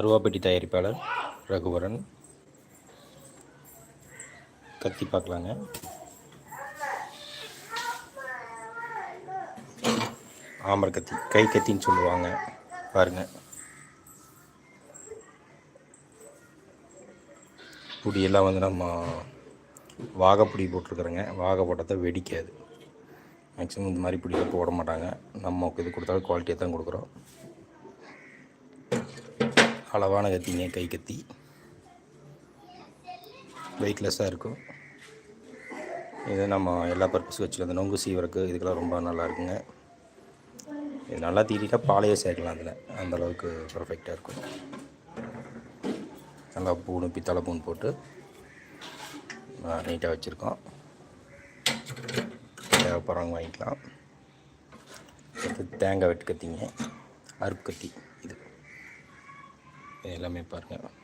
அருவாப்பட்டி தயாரிப்பாளர் ரகுவரன். கத்தி பார்க்கலாங்க. ஆமர கத்தி கை கத்தின்னு சொல்லுவாங்க. பாருங்க. புடியெல்லாம் வந்து நம்ம வாகைப்புடி போட்டிருக்குறோங்க. வாகை போட்டால் தான் வெடிக்காது. மேக்ஸிமம் இந்த மாதிரி பிடிக்க போட மாட்டாங்க. நம்ம இது கொடுத்தாலும் குவாலிட்டியாக தான் கொடுக்குறோம். அளவான கத்திங்க கை கத்தி. வெயிட்லெஸ்ஸாக இருக்கும். இது நம்ம எல்லா பர்பஸ் வச்சுக்கலாம். இந்த நொங்கு சீவருக்கு இதுக்கெல்லாம் ரொம்ப நல்லா இருக்குங்க. இது நல்லா தீட்டிட்டா பாலையே சேர்க்கலாம் அதில். அந்தளவுக்கு பர்ஃபெக்டாக இருக்கும். நல்லா பூணு பித்தளை பூணு போட்டு நீட்டாக வச்சுருக்கோம். தேவைப்படுறவங்க வாங்கிக்கலாம். அடுத்து தேங்காய் வெட்டு கத்திங்க. அருப்பு கத்தி. எல்லாமே பாருங்கள்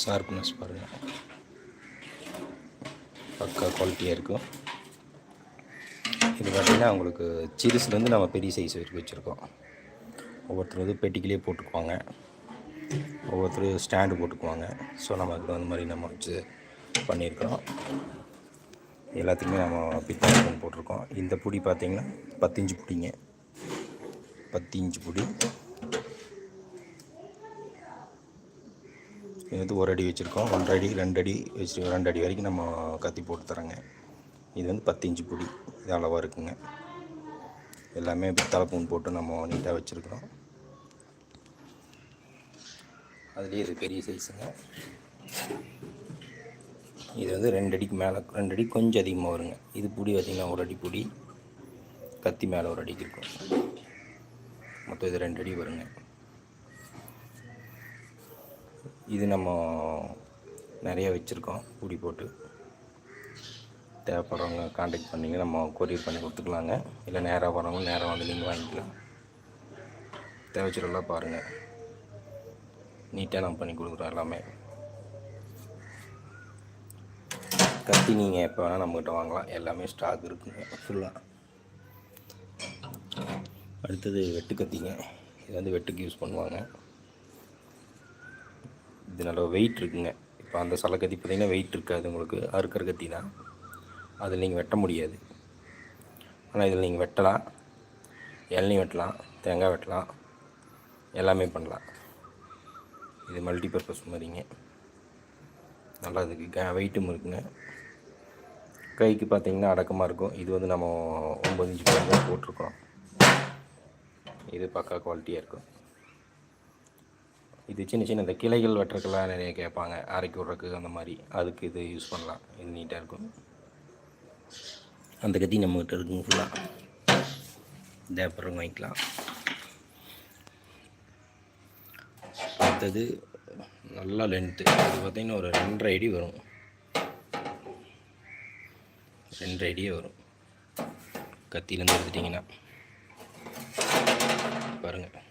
ஷார்ப்னஸ் பாருங்கள் பக்கா குவாலிட்டியாக இருக்கும். இது பார்த்திங்கன்னா உங்களுக்கு சிறுசுலேருந்து நம்ம பெரிய சைஸ் வரைக்கும் வச்சுருக்கோம். ஒவ்வொருத்தர் வந்து பெட்டிக்கிலே போட்டுக்குவாங்க. ஒவ்வொருத்தர் ஸ்டாண்டு போட்டுக்குவாங்க. ஸோ நம்ம அதுக்கு அந்த மாதிரி நம்ம வச்சு பண்ணியிருக்கிறோம். எல்லாத்துக்குமே நம்ம பித்தளை போட்டிருக்கோம். இந்த புடி பார்த்திங்கன்னா பத்தஞ்சு பிடிங்க புடிங்க. பத்து இன்ச்சு புடி. இது வந்து ஒரு அடி வச்சுருக்கோம். ஒன்றரை அடி ரெண்டு அடி வச்சு ரெண்டு அடி வரைக்கும் நம்ம கத்தி போட்டு தரோங்க. இது வந்து பத்து இன்ச்சு புடி. இது அளவாக இருக்குங்க. எல்லாமே பித்தளை பூன் போட்டு நம்ம நீட்டாக வச்சுருக்குறோம். அதுலேயே இது பெரிய சைஸுங்க இது வந்து ரெண்டு அடிக்கு மேலே ரெண்டு அடி கொஞ்சம் அதிகமாக வருங்க. இது புடி பார்த்திங்கன்னா ஒரு அடி புடி கத்தி மேலே ஒரு அடிக்கு இருக்கும். மொத்தம் இது ரெண்டு அடி வருங்க. இது நம்ம நிறைய வச்சுருக்கோம் புடி போட்டு. தேவைப்படுறவங்க காண்டாக்ட் பண்ணிங்க நம்ம கொரியர் பண்ணி கொடுத்துக்கலாங்க. இல்லை நேராக வரவங்க நேராக வந்து நீங்கள் வாங்கிக்கலாம். தேவைச்சுருலாம் பாருங்கள் நீட்டாக நம்ம பண்ணி கொடுக்குறோம் எல்லாமே. கத்தி நீங்கள் எப்போ வேணால் நம்மக்கிட்ட வாங்கலாம். எல்லாமே ஸ்டாக் இருக்குங்க ஃபுல்லாக அடுத்தது வெட்டு கத்திங்க. இது வந்து வெட்டுக்கு யூஸ் பண்ணுவாங்க. இது நல்லா வெயிட் இருக்குங்க. இப்போ அந்த சலக்கத்தி பார்த்திங்கன்னா வெயிட் இருக்காது உங்களுக்கு. அறுக்கிற கத்தி தான் அதில் நீங்கள் வெட்ட முடியாது. ஆனால் இதில் நீங்கள் வெட்டலாம். இளநீ வெட்டலாம். தேங்காய் வெட்டலாம். எல்லாமே பண்ணலாம். இது மல்டி பர்பஸ் மாதிரிங்க. நல்லா இதுக்கு க வெயிட்டும் இருக்குங்க. கைக்கு பார்த்தீங்கன்னா அடக்கமாக இருக்கும். இது வந்து நம்ம ஒம்பது இன்ச்சு போட்டிருக்கோம். இது பக்கா குவாலிட்டியாக இருக்கும். இது சின்ன சின்ன இந்த கிளைகள் வெட்டுறதுக்கெல்லாம் நிறைய கேட்பாங்க. அரைக்கி விட்றதுக்கு அந்த மாதிரி. அதுக்கு இது யூஸ் பண்ணலாம். இது நீட்டாக இருக்கும். அந்த கத்தி நம்மகிட்ட இருக்குங்க ஃபுல்லாக தேப்பரம் வாங்கிக்கலாம். அடுத்தது நல்லா லென்த்து இது பார்த்திங்கன்னா ஒரு ரெண்டரை அடி வரும். ரெண்டரை அடியே வரும். கத்தியிலேருந்து எடுத்துட்டிங்கன்னா. பாருங்கள்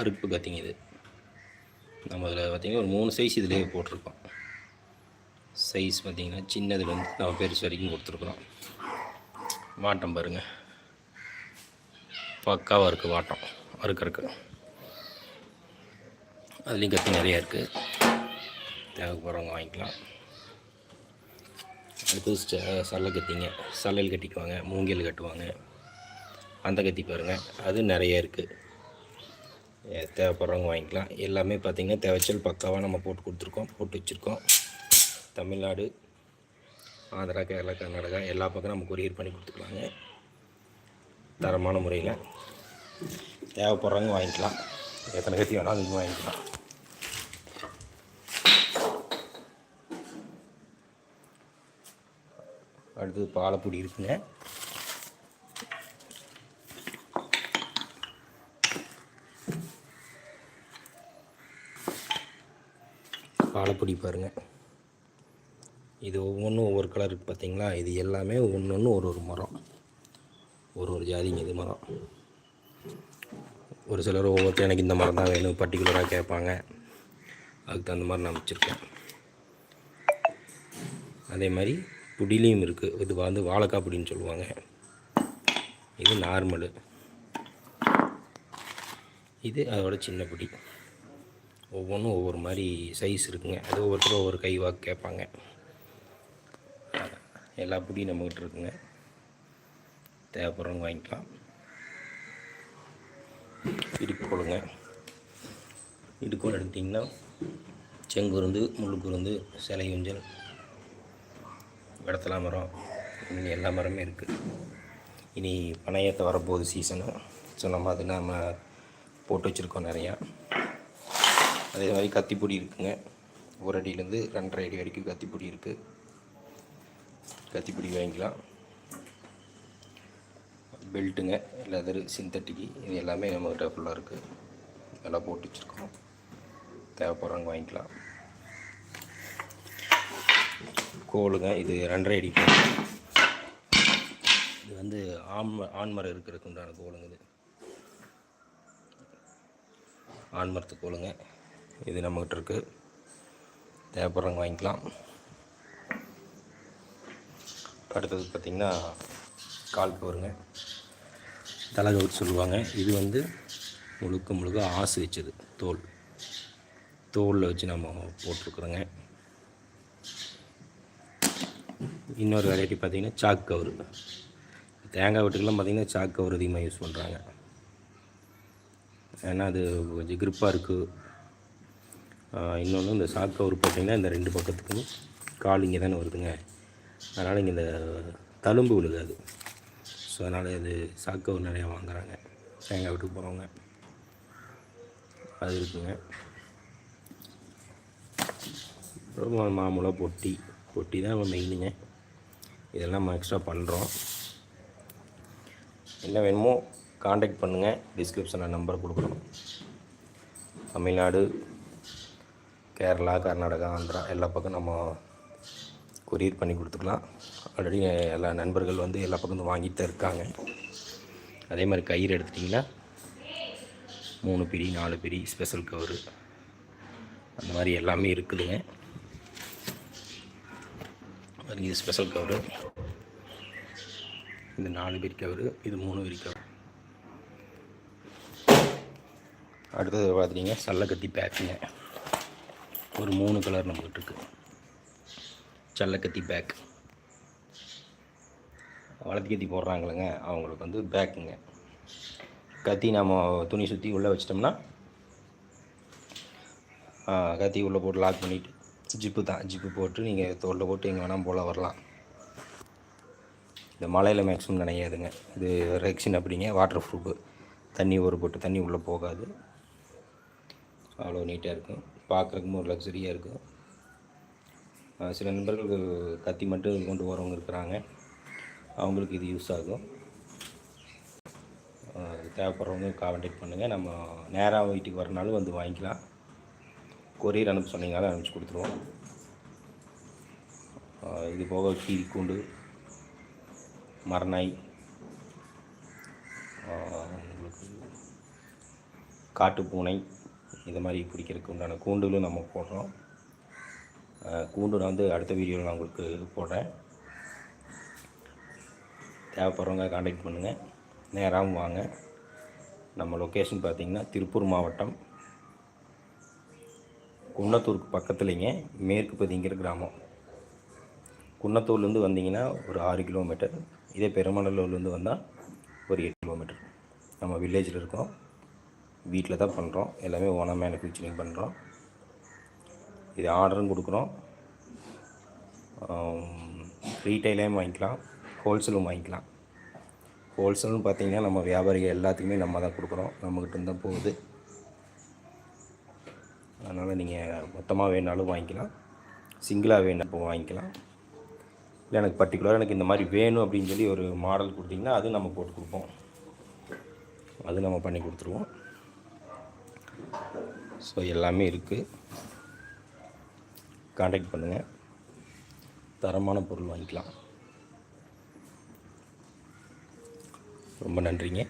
அறுப்பு கத்திங்க இது. நம்ம அதில் பார்த்திங்கன்னா ஒரு மூணு சைஸ் இதிலே போட்டிருக்கோம். சைஸ் பார்த்திங்கன்னா சின்னதுலேருந்து நம்ம பெருசு வரைக்கும் கொடுத்துருக்குறோம். வாட்டம் பாருங்கள் பக்காவாக இருக்குது வாட்டம். அறுக்கறக்கு அதுலேயும் கத்தி நிறையா இருக்குது தேவைப்படுறவங்க வாங்கிக்கலாம். அடுத்து ச- சல்லை கத்திங்க சல்லல் கட்டிக்குவாங்க மூங்கில் கட்டுவாங்க. அந்த கத்தி பாருங்கள் அது நிறைய இருக்குது தேவைப்படுறவங்க வாங்கிக்கலாம். எல்லாமே பார்த்திங்கன்னா தேவைச்சல் பக்காவாக நம்ம போட்டு கொடுத்துருக்கோம் போட்டு வச்சுருக்கோம். தமிழ்நாடு ஆந்திரா கேரளா கர்நாடகா எல்லா பக்கம் நம்ம கொரியர் பண்ணி கொடுத்துக்கலாங்க. தரமான முறையில். தேவைப்படுறவங்க வாங்கிக்கலாம். எத்தனை கத்தி வேணாலும் நீங்கள் வாங்கிக்கலாம். அடுத்தது பாலப்பொடி இருக்குங்க. பாலப்பொடி பாருங்கள் இது ஒவ்வொன்றும் ஒவ்வொரு கலர் இருக்குது பார்த்தீங்களா இது எல்லாமே ஒன்று ஒன்று ஒரு ஒரு மரம். ஒரு ஒரு ஜாதிங்க இது மரம். ஒரு சிலர் ஒவ்வொருத்தரும் எனக்கு இந்த மரம் தான் வேணும் பர்டிகுலராக கேட்பாங்க. அதுக்கு தகுந்த மாதிரி நான் வச்சுருக்கேன் அதே மாதிரி புடிலையும் இருக்குது இது வந்து வாழைக்காய் புடின்னு சொல்லுவாங்க. இது நார்மலு. இது அதோட சின்ன பிடி. ஒவ்வொன்றும் ஒவ்வொரு மாதிரி சைஸ் இருக்குங்க. அது ஒவ்வொருத்தரும் ஒவ்வொரு கை வாக்கு கேட்பாங்க. எல்லா பிடியும் நம்மக்கிட்ட இருக்குங்க. தேவைப்படுறவங்க வாங்கிக்கலாம். இடுக்கோளுங்க இடுக்கோல் எடுத்திங்கன்னா செங்குருந்து முள்ளுக்குருந்து சிலை ஊஞ்சல் வெடத்தலா மரம் இனி எல்லா மரமே இருக்குது இனி பனையத்தை வரப்போகுது சீசனு ஸோ நம்ம அது நம்ம போட்டு வச்சுருக்கோம் நிறையா. அதே மாதிரி கத்திப்பொடி இருக்குங்க. ஒரு அடியிலேருந்து ரெண்டரை அடி வரைக்கும் கத்திப்பொடி இருக்குது கத்திப்பொடி வாங்கிக்கலாம். பெல்ட்டுங்க லெதரு சிந்தட்டிக்கு இது எல்லாமே நம்மகிட்ட ஃபுல்லாக இருக்குது எல்லாம் போட்டு வச்சுருக்கோம். தேவைப்படுறவங்க வாங்கிக்கலாம். கோலுங்க இது ரெண்டரை அடி இது வந்து ஆண் ஆண்மரம் இருக்கிறதுக்கு உண்டான கோலுங்க இது ஆண்மரத்து கோலுங்க இது நம்மகிட்ட இருக்குது தேவைப்படுறவங்க வாங்கிக்கலாம். அடுத்தது பார்த்திங்கன்னா கால் கவருங்க. தலைகவுட் சொல்லுவாங்க. இது வந்து முழுக்க முழுக்க ஆசு வச்சது தோல். தோலில் வச்சு நம்ம போட்டிருக்குறோங்க. இன்னொரு வெரைட்டி பார்த்திங்கன்னா சாக் கவுரு. தேங்காய் வெட்டுக்கெல்லாம் பார்த்திங்கன்னா சாக் கவுரு அதிகமாக யூஸ் பண்ணுறாங்க ஏன்னா அது கொஞ்சம் கிரிப்பாக இருக்குது இன்னொன்று இந்த சாக் கவுரு பார்த்திங்கன்னா இந்த ரெண்டு பக்கத்துக்கும் கால் இங்கே தானே வருதுங்க. அதனால் இங்கே இந்த தழும்பு விழுகாது. ஸோ அதனால் இது சாக் கவர் நிறையா வாங்குறாங்க. தேங்காய் வீட்டுக்கு போகிறவங்க அது இருக்குங்க. அப்புறம் மாமூலாக பொட்டி. பொட்டி தான் மெயினுங்க இதெல்லாம் நம்ம எக்ஸ்ட்ரா பண்ணுறோம் என்ன வேணுமோ காண்டாக்ட் பண்ணுங்கள் டிஸ்கிரிப்ஷனில் நம்பர் கொடுக்குறோம். தமிழ்நாடு கேரளா கர்நாடகா ஆந்திரா எல்லா பக்கம் நம்ம கொரியர் பண்ணி கொடுத்துக்கலாம். ஆல்ரெடி எல்லா நண்பர்கள் வந்து எல்லா பக்கம் வாங்கிட்டு தான் இருக்காங்க. அதே மாதிரி கயிறு எடுத்துட்டிங்கன்னா மூணு பிரி நாலு பிரி ஸ்பெஷல் கவரு அந்த மாதிரி எல்லாமே இருக்குதுங்க. இது ஸ்பெஷல் கவரு இது நாலு பேர் கவரு இது மூணு பேர் கவர் அடுத்தது பார்த்துட்டிங்க சல்லக்கத்தி பேக்குங்க ஒரு மூணு கலர் நம்மகிட்ட இருக்குது சல்லக்கத்தி பேக் வளர்த்தி கத்தி போடுறாங்களேங்க அவங்களுக்கு வந்து பேக்குங்க கத்தி நம்ம துணி சுற்றி உள்ளே வச்சிட்டோம்னா கத்தி உள்ளே போட்டு லாக் பண்ணிவிட்டு ஜிப்பு தான். ஜிப்பு போட்டு நீங்கள் தோட்டில் போட்டு எங்கே வேணால் போல் வரலாம். இந்த மலையில் மேக்ஸிமம் நினையாதுங்க. இது ரெக்ஸின் அப்படிங்க வாட்டர் ப்ரூஃபு தண்ணி ஒரு போட்டு தண்ணி உள்ளே போகாது. அவ்வளோ நீட்டாக இருக்கும். பார்க்குறக்கும் ஒரு லக்ஸரியாக இருக்கும். சில நண்பர்கள் கத்தி மட்டும் கொண்டு வரவங்க இருக்கிறாங்க. அவங்களுக்கு இது யூஸ் ஆகும். தேவைப்படுறவங்க கான்டாக்ட் பண்ணுங்கள் நம்ம நேராக வீட்டுக்கு வரனாலும் வந்து வாங்கிக்கலாம். கொரியர் அனுப்ப சொன்னீங்கனாலும் அனுப்பிச்சி கொடுத்துருவோம். இது போக கீரி கூண்டு மரநாய் உங்களுக்கு உங்களுக்கு காட்டுப்பூனை இது மாதிரி பிடிக்கிறதுக்கு உண்டான கூண்டுகளும் நம்ம போடுறோம். கூண்டு நான் வந்து அடுத்த வீடியோவில் நான் உங்களுக்கு போடுறேன். தேவைப்படுறவங்க காண்டாக்ட் பண்ணுங்கள் நேராகவும் வாங்க. நம்ம லொக்கேஷன் பார்த்திங்கன்னா திருப்பூர் மாவட்டம் குன்னத்தூருக்கு பக்கத்துலேங்க மேற்கு பதிங்கிற கிராமம். குன்னத்தூர்லேருந்து வந்தீங்கன்னா ஒரு ஆறு கிலோமீட்டர். இதே பெருமநல்லூர்லேருந்து வந்தால் ஒரு எட்டு கிலோமீட்டர். நம்ம வில்லேஜில் இருக்கோம். வீட்டில் தான் பண்ணுறோம் எல்லாமே ஓனாக மேனுஃபேக்சரிங் பண்ணுறோம் இது ஆர்டரும் கொடுக்குறோம். ரீட்டைலையும் வாங்கிக்கலாம். ஹோல்சேலும் வாங்கிக்கலாம். ஹோல்சேல்னு பார்த்தீங்கன்னா நம்ம வியாபாரிகள் எல்லாத்துக்குமே நம்ம தான் கொடுக்குறோம். நம்மக்கிட்ட தான் போகுது. அதனால் நீங்கள் மொத்தமாக வேணாலும் வாங்கிக்கலாம். சிங்கிளாக வேணும் வாங்கிக்கலாம். இல்லை எனக்கு பர்டிகுலராக எனக்கு இந்த மாதிரி வேணும் அப்படின்னு சொல்லி ஒரு மாடல் கொடுத்தீங்கன்னா அது நம்ம போட்டு கொடுப்போம். அது நம்ம பண்ணி கொடுத்துருவோம். ஸோ எல்லாமே இருக்குது காண்டாக்ட் பண்ணுங்கள் தரமான பொருள் வாங்கிக்கலாம். ரொம்ப நன்றிங்க.